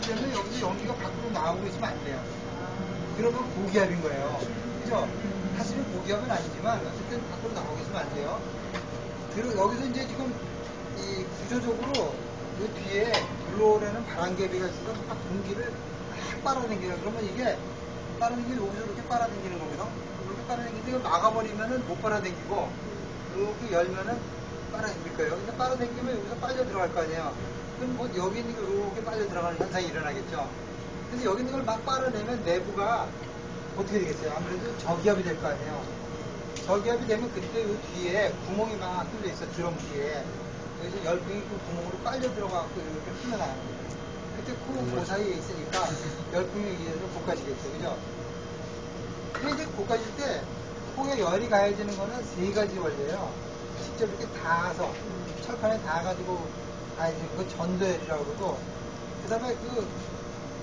되면 여기서 연기가 밖으로 나오고 있으면 안 돼요. 그러면 고기압인 거예요. 그죠? 사실은 고기압은 아니지만 어쨌든 밖으로 나오고 있으면 안 돼요. 그리고 여기서 이제 지금 이 구조적으로 그 뒤에 블로어라는 바람개비가 있어서 막 공기를 막 빨아당기는 그러면 이게 빨아당기면 여기서 이렇게 빨아당기는 겁니다. 이렇게 빨아당기는데 이걸 막아버리면은 못 빨아당기고 이렇게 열면은 빨아당길 거예요. 근데 빨아당기면 여기서 빨려 들어갈 거 아니에요. 그럼 뭐 여기 있는 게 이렇게 빨려 들어가는 현상이 일어나겠죠. 근데 여기 있는 걸 막 빨아내면 내부가 어떻게 되겠어요? 아무래도 저기압이 될 거 아니에요. 저기압이 되면 그때 이 뒤에 구멍이 막 뚫려 있어 드럼 뒤에 여기서 열풍이 그 구멍으로 빨려 들어가고 이렇게 흘러나가는 거예요. 그때 코그 사이에 있으니까 열풍에 의해서 고가지겠죠, 그죠? 근데 이제 고가질 때 코에 열이 가해지는 거는 세 가지 원리예요. 직접 이렇게 닿아서 철판에 닿아가지고 거 전도열이라고 그러고 그 다음에 그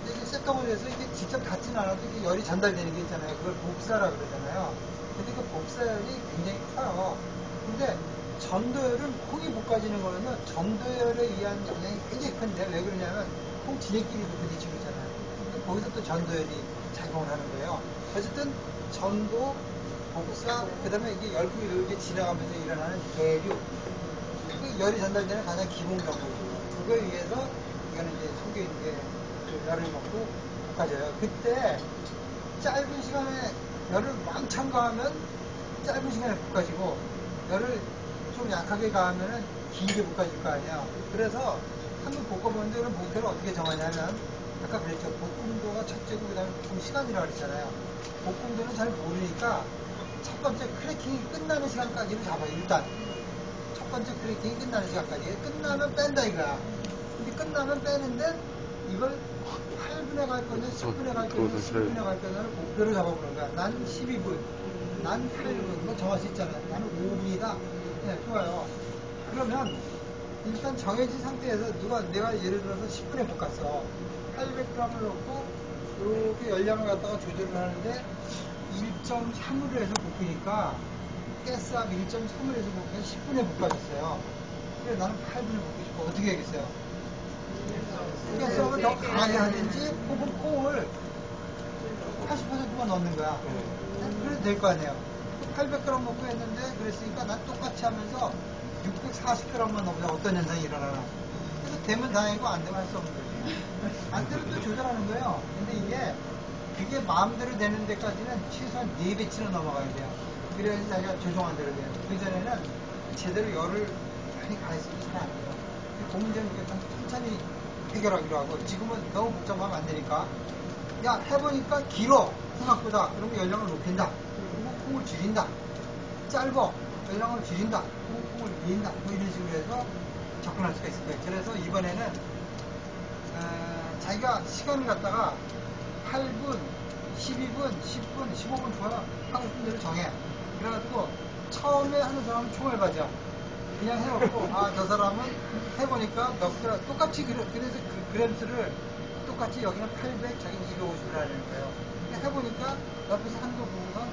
이제 쇳덩어리에서 이게 직접 닿지는 않아도 이게 열이 전달되는 게 있잖아요. 그걸 복사라 그러잖아요. 근데 그 복사열이 굉장히 커요. 근데 전도열은 콩이 볶아지는 거는 전도열에 의한 영향이 굉장히 큰데 왜 그러냐면 콩 지네끼리도 부딪히고 있잖아요. 근데 거기서 또 전도열이 작용을 하는 거예요. 어쨌든 전도, 복사, 그 다음에 이게 열풍이 이렇게 지나가면서 일어나는 그 열이 전달되는 가장 기본 경우. 그거에 의해서 이거는 이제 속에 있는 게그 열을 먹고 볶아져요. 그때 짧은 시간에 열을 왕창 가하면 짧은 시간에 볶아지고 열을 좀 약하게 가하면 길게 볶아질 거 아니에요. 그래서 한번 볶아보는데 그럼 목표를 어떻게 정하냐면 아까 그랬죠. 볶음도가 첫째고 그다음에 볶음 시간이라고 그랬잖아요. 볶음도는 잘 모르니까 첫 번째 크래킹이 끝나는 시간까지를 잡아요. 일단 첫 번째 크래킹이 끝나는 시간까지 끝나면 뺀다 이거야. 근데 끝나면 빼는데 이걸 8분에 갈 거냐, 10분에 갈 거냐, 10분에 갈 거냐를 목표로 잡아보는 거야. 난 12분, 난 8분, 이거 정할 수 있잖아. 나는 5분이다. 네, 좋아요. 그러면 일단 정해진 상태에서 누가 내가 예를 들어서 10분에 볶았어. 800g을 넣고 이렇게 열량을 갖다가 조절을 하는데 1.3으로 해서 볶으니까 가스압 1.3으로 해서 볶으면 10분에 볶아졌어요. 그래 나는 8분에 볶고 싶어. 어떻게 하겠어요? 가스압을 더 강하게 하든지 혹은 콩을 80%만 넣는 거야. 그래도 될 거 아니에요. 800g 먹고 했는데 그랬으니까 난 똑같이 하면서 640g만 넣으면 어떤 현상이 일어나나. 그래서 되면 다행이고 안 되면 할 수 없는 거지. 안 되면 또 조절하는 거예요. 근데 이게 그게 마음대로 되는 데까지는 최소한 4배치는 넘어가야 돼요. 그래야지 자기가 조종한 대로 돼요. 그 전에는 제대로 열을 많이 가했으면 잘안 돼요. 공문제는 이게 좀 천천히 해결하기로 하고 지금은 너무 복잡하면 안 되니까. 야 해보니까 길어 생각보다. 그러면 열량을 높인다. 그리고 콩을 줄인다. 짧어 열량을 줄인다. 콩을 미인다. 뭐 이런 식으로 해서 접근할 수가 거예요 그래서 이번에는 어, 자기가 시간을 갖다가 8분 12분 10분 15분 좋아요 하고 싶은 대로 정해 그래가지고 처음에 하는 사람은 총을 가져 그냥 해놓고 아 저 사람은 해보니까 몇 그램 똑같이 그래, 그래서 그 그램수를 똑같이 여기는 800 자기는 250을 하는 거예요. 근데 해보니까 옆에서 한거 보고서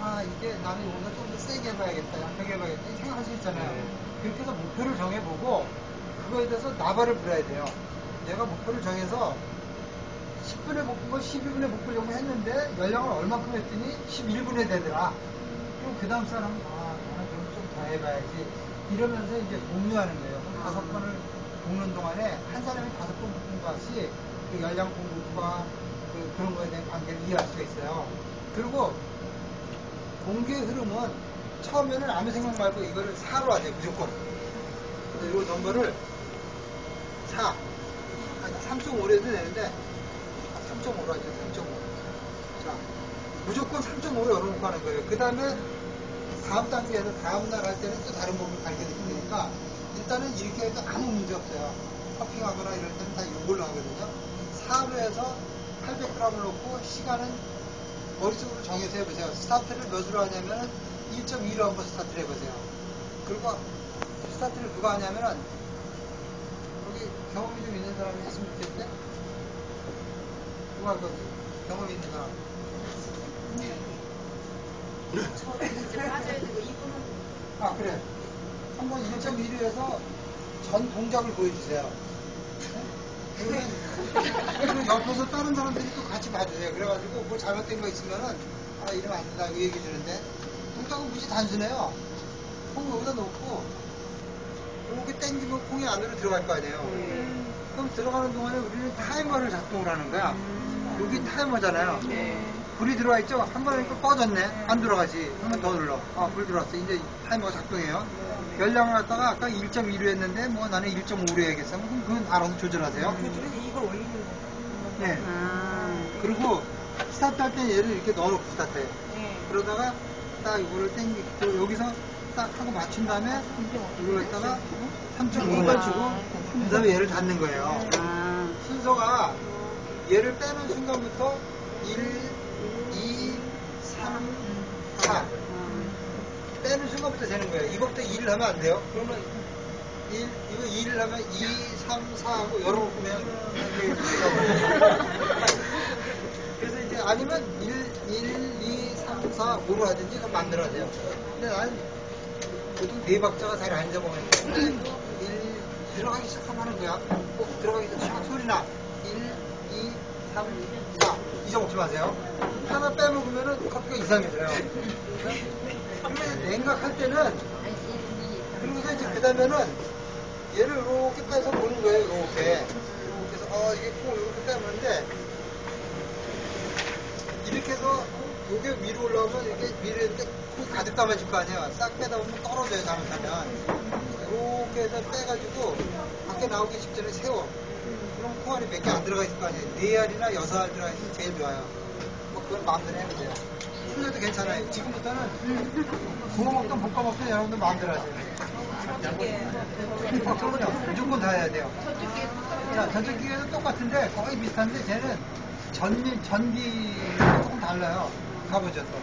아 이게 나는 여기서 좀더 세게 해봐야겠다 약하게 해봐야겠다 생각할 수 있잖아요. 그렇게 해서 목표를 정해보고 그거에 대해서 나발을 불어야 돼요. 내가 목표를 정해서 10분에 볶은 거 12분에 볶으려고 했는데 연량을 얼마큼 했더니 11분에 되더라 그럼 그 다음 사람은 아 나는 그럼 좀더 해봐야지 이러면서 이제 공유하는 거예요. 그럼 다섯 번을 볶는 동안에 한 사람이 다섯 번 볶은 것이 그 열량 공급과 그, 그런 거에 대한 관계를 이해할 수가 있어요. 그리고 공기의 흐름은 처음에는 아무 생각 말고 이거를 4로 하세요. 무조건. 그래서 이 넘버를 4. 3.5로 해도 되는데 3.5로 하죠. 3.5. 자, 무조건 3.5로 열어놓고 하는 거예요. 그 다음에 다음 단계에서 다음 날 할 때는 또 다른 법을 발견했으니까 일단은 이렇게 해도 아무 문제 없어요. 커핑하거나 이럴 때는 다 이걸로 하거든요. 4로 해서 800g을 넣고 시간은 머릿속으로 정해서 해보세요. 스타트를 몇으로 하냐면 1.2로 한번 스타트를 해보세요. 그리고 스타트를 누가 하냐면은 여기 경험이 좀 있는 사람이 했으면 좋겠는데 누가 할 거지? 경험이 있는 사람. 아 그래 한번 1.1로 해서 전 동작을 보여주세요 네? 그러면 옆에서 다른 사람들이 또 같이 봐주세요. 그래가지고 뭐 잘못된 거 있으면은 아 이러면 안 된다 이 얘기 주는데 콩떡은 무지 단순해요. 콩 여기다 놓고 이렇게 당기면 콩이 안으로 들어갈 거 아니에요. 그럼 들어가는 동안에 우리는 타이머를 작동을 하는 거야. 여기 타이머잖아요. 불이 들어와 있죠? 한번 하니까 꺼졌네. 안 들어가지. 한 번 더 눌러. 아, 불 들어왔어. 이제 타이머가 작동해요. 열량을 갖다가 아까 1.2로 했는데 뭐 나는 1.5로 해야겠어. 그럼 그건 알아서 조절하세요. 이걸 올리는 네. 아, 그리고 스타트 할 때는 얘를 이렇게 넣어놓고 스타트해요. 네. 그러다가 딱 이거를 땡기, 또 여기서 딱 하고 맞춘 다음에 이걸 갖다가 3.5를 주고 그 다음에 얘를 닫는 거예요. 아, 순서가 얘를 빼는 순간부터 1, 2, 3, 4 빼는 순간부터 되는 거예요. 이것부터 2를 하면 안 돼요. 그러면 1, 이거 2를 하면 2, 3, 4 하고 열어놓고 그냥 그래서 이제 아니면 1, 1, 2, 3, 4, 5로 하든지 만들어야 돼요. 근데 나는 보통 네 박자가 잘안 1, 1 들어가기 시작하면 하는 거야. 꼭 들어가기 시작 소리 나. 1, 2, 3, 4. 잊어먹지 마세요. 하나 빼먹으면은 커피가 이상해져요. 냉각할 때는 그러고서 이제 그 다음에는 얘를 이렇게 빼서 보는 거예요. 이렇게. 그래서 어 이게 콩 이렇게 빼는데 이렇게 해서 요게 위로 올라오면 이렇게 위로 이렇게 콩 가득 담아질 거 아니에요. 싹 빼다 보면 떨어져요, 잘못하면. 이렇게 해서 빼가지고 밖에 나오기 직전에 세워. 그럼 콩 안에 몇개 안 들어가 있을 거 아니에요. 네 알이나 여섯 알 들어가 있으면 제일 좋아요. 뭐 그건 마음대로 해도 돼요. 풀려도 괜찮아요. 지금부터는 구워 먹든 볶아 먹든 여러분들 마음대로 하세요. 어, 그럼요. 무조건 다 해야 돼요. 자, 저쪽 기계도 똑같은데 거의 비슷한데 쟤는 전기, 전기 조금 달라요. 가보죠 또.